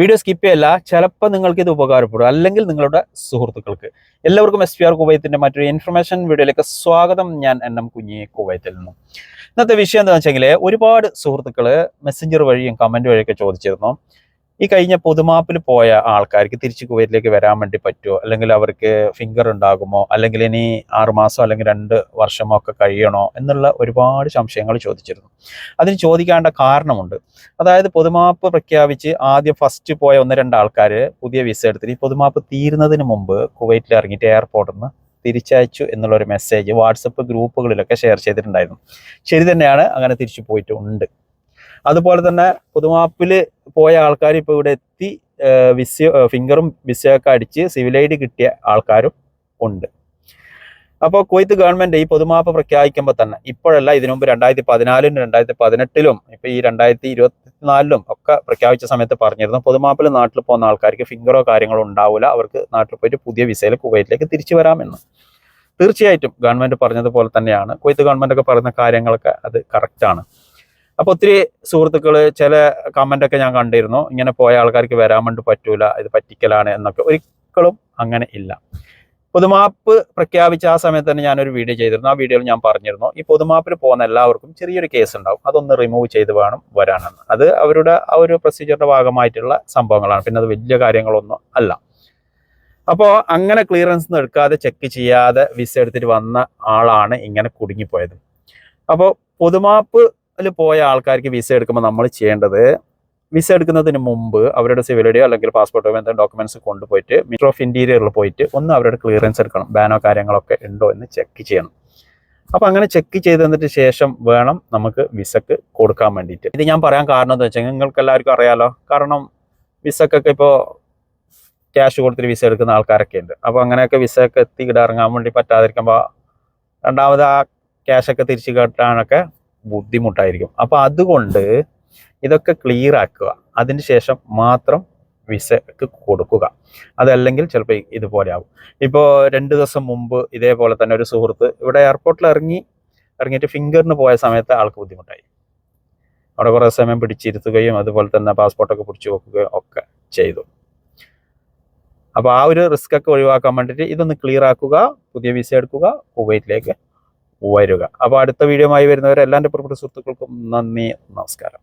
Video skip ചെയ്യല്ല. ചിലപ്പോൾ നിങ്ങൾക്ക് ഇത് ഉപകാരപ്പെടും. അല്ലെങ്കിൽ നിങ്ങളുടെ സുഹൃത്തുക്കൾക്ക്. എല്ലാവർക്കും എസ് പി ആർ കുവൈത്തിന്റെ മറ്റൊരു ഇൻഫർമേഷൻ വീഡിയോയിലേക്ക് സ്വാഗതം. ഞാൻ എൻ എം കുഞ്ഞി കുവൈത്തിൽ നിന്നും. ഇന്നത്തെ വിഷയം എന്താണെന്ന് വെച്ചെങ്കിൽ ഒരുപാട് സുഹൃത്തുക്കൾ മെസ്സഞ്ചർ വഴിയും കമന്റ് വഴിയൊക്കെ ചോദിച്ചിരുന്നു. ഈ കഴിഞ്ഞ പൊതുമാപ്പിൽ പോയ ആൾക്കാർക്ക് തിരിച്ച് കുവൈറ്റിലേക്ക് വരാൻ വേണ്ടി പറ്റുമോ? അല്ലെങ്കിൽ അവർക്ക് ഫിംഗർ ഉണ്ടാകുമോ? അല്ലെങ്കിൽ ഇനി ആറുമാസം അല്ലെങ്കിൽ രണ്ട് വർഷമോ ഒക്കെ കഴിയണോ എന്നുള്ള ഒരുപാട് സംശയങ്ങൾ ചോദിച്ചിരുന്നു. അതിന് ചോദിക്കേണ്ട കാരണമുണ്ട്. അതായത് പൊതുമാപ്പ് പ്രഖ്യാപിച്ച് ആദ്യം ഫസ്റ്റ് പോയ ഒന്ന് രണ്ട് ആൾക്കാർ പുതിയ വിസ എടുത്തിട്ട് ഈ പൊതുമാപ്പ് തീരുന്നതിന് മുമ്പ് കുവൈറ്റിൽ ഇറങ്ങിയിട്ട് എയർപോർട്ടിൽ നിന്ന് തിരിച്ചയച്ചു എന്നുള്ളൊരു മെസ്സേജ് വാട്സപ്പ് ഗ്രൂപ്പുകളിലൊക്കെ ഷെയർ ചെയ്തിട്ടുണ്ടായിരുന്നു. ശരി തന്നെയാണ്. അങ്ങനെ തിരിച്ചു പോയിട്ടുണ്ട് അതുപോലെ തന്നെ പുതുമാപ്പിൽ പോയ ആൾക്കാർ ഇപ്പോൾ ഇവിടെ എത്തി ഏഹ് വിസ ഫിംഗറും വിസയൊക്കെ അടിച്ച് സിവിൽ ഐ ഡി കിട്ടിയ ആൾക്കാരും ഉണ്ട്. അപ്പോൾ കുവൈത്ത് ഗവൺമെന്റ് ഈ പൊതുമാപ്പ് പ്രഖ്യാപിക്കുമ്പോൾ തന്നെ ഇപ്പോഴല്ല ഇതിനു മുമ്പ് രണ്ടായിരത്തി പതിനാലിലും രണ്ടായിരത്തി പതിനെട്ടിലും ഇപ്പൊ ഈ രണ്ടായിരത്തി ഇരുപത്തിനാലിലും ഒക്കെ പ്രഖ്യാപിച്ച സമയത്ത് പറഞ്ഞിരുന്നു പൊതുമാപ്പിൽ നാട്ടിൽ പോകുന്ന ആൾക്കാർക്ക് ഫിംഗറോ കാര്യങ്ങളോ ഉണ്ടാവില്ല അവർക്ക് നാട്ടിൽ പോയിട്ട് പുതിയ വിസയിൽ കുവൈറ്റിലേക്ക് തിരിച്ചു വരാമെന്ന്. തീർച്ചയായിട്ടും ഗവൺമെന്റ് പറഞ്ഞതുപോലെ തന്നെയാണ്. കുവൈത്ത് ഗവൺമെന്റ് ഒക്കെ പറയുന്ന കാര്യങ്ങളൊക്കെ അത് correct അപ്പൊ ഒത്തിരി സുഹൃത്തുക്കൾ ചില ഒക്കെ ഞാൻ കണ്ടിരുന്നു. ഇങ്ങനെ പോയ ആൾക്കാർക്ക് വരാൻ വേണ്ടി പറ്റൂല ഇത് പറ്റിക്കലാണ് എന്നൊക്കെ. ഒരിക്കലും അങ്ങനെ ഇല്ല. പൊതുമാപ്പ് പ്രഖ്യാപിച്ച ആ സമയത്ത് തന്നെ ഞാനൊരു വീഡിയോ ചെയ്തിരുന്നു. ആ വീഡിയോയിൽ ഞാൻ പറഞ്ഞിരുന്നു. ഈ പൊതുമാപ്പിൽ പോകുന്ന എല്ലാവർക്കും ചെറിയൊരു കേസ് ഉണ്ടാവും. അതൊന്ന് റിമൂവ് ചെയ്ത് വേണം വരാനെന്ന്. അത് അവരുടെ ആ ഒരു പ്രൊസീജിയറിന്റെ ഭാഗമായിട്ടുള്ള സംഭവങ്ങളാണ്. പിന്നെ അത് വലിയ കാര്യങ്ങളൊന്നും അല്ല. അപ്പോൾ അങ്ങനെ ക്ലിയറൻസ് എടുക്കാതെ ചെക്ക് ചെയ്യാതെ വിസ എടുത്തിട്ട് വന്ന ആളാണ് ഇങ്ങനെ കുടുങ്ങിപ്പോയത്. അപ്പോൾ പൊതുമാപ്പിൽ പോയ ആൾക്കാർക്ക് വിസ എടുക്കുമ്പോൾ നമ്മൾ ചെയ്യേണ്ടത് വിസ എടുക്കുന്നതിന് മുമ്പ് അവരുടെ സിവിൽ ഐഡിയോ അല്ലെങ്കിൽ പാസ്പോർട്ടോ എന്തെങ്കിലും ഡോക്യുമെന്റ്സ് കൊണ്ടുപോയിട്ട് മിനിസ്റ്റർ ഓഫ് ഇന്റീരിയറിൽ പോയിട്ട് ഒന്ന് അവരുടെ ക്ലിയറൻസ് എടുക്കണം. ബാനോ കാര്യങ്ങളൊക്കെ ഉണ്ടോ എന്ന് ചെക്ക് ചെയ്യണം. അപ്പൊ അങ്ങനെ ചെക്ക് ചെയ്ത് ശേഷം വേണം നമുക്ക് വിസക്ക് കൊടുക്കാൻ വേണ്ടിയിട്ട്. ഇത് ഞാൻ പറയാൻ കാരണം എന്താ വെച്ചാൽ നിങ്ങൾക്ക് എല്ലാവർക്കും അറിയാലോ. കാരണം വിസക്കൊക്കെ ഇപ്പോൾ ക്യാഷ് കൊടുത്തിട്ട് വിസ എടുക്കുന്ന ആൾക്കാരൊക്കെ ഉണ്ട്. അപ്പൊ അങ്ങനെയൊക്കെ വിസയൊക്കെ എത്തി ഇടറങ്ങാൻ വേണ്ടി പറ്റാതിരിക്കുമ്പോൾ രണ്ടാമത് ആ ക്യാഷൊക്കെ തിരിച്ചു കെട്ടാനൊക്കെ ബുദ്ധിമുട്ടായിരിക്കും. അപ്പൊ അതുകൊണ്ട് ഇതൊക്കെ ക്ലിയർ ആക്കുക. അതിന് ശേഷം മാത്രം വിസക്ക് കൊടുക്കുക. അതല്ലെങ്കിൽ ചിലപ്പോൾ ഇതുപോലെ ആവും. ഇപ്പോൾ രണ്ട് ദിവസം മുമ്പ് ഇതേപോലെ തന്നെ ഒരു സുഹൃത്ത് ഇവിടെ എയർപോർട്ടിൽ ഇറങ്ങി ഇറങ്ങിയിട്ട് ഫിംഗറിന് പോയ സമയത്ത് ആൾക്ക് ബുദ്ധിമുട്ടായി. അവിടെ കുറേ സമയം പിടിച്ചിരുത്തുകയും അതുപോലെ തന്നെ പാസ്പോർട്ടൊക്കെ പിടിച്ചു വെക്കുകയും ഒക്കെ ചെയ്തു. അപ്പോൾ ആ ഒരു റിസ്ക് ഒക്കെ ഒഴിവാക്കാൻ വേണ്ടിയിട്ട് ഇതൊന്ന് ക്ലിയർ ആക്കുക പുതിയ വിസ എടുക്കുക കുവൈറ്റിലേക്ക് വരിക. അപ്പോൾ അടുത്ത വീഡിയോ ആയി വരുന്നവരെ എല്ലാ എന്റെ പ്രിയപ്പെട്ട സുഹൃത്തുക്കൾക്കും നന്ദി നമസ്കാരം.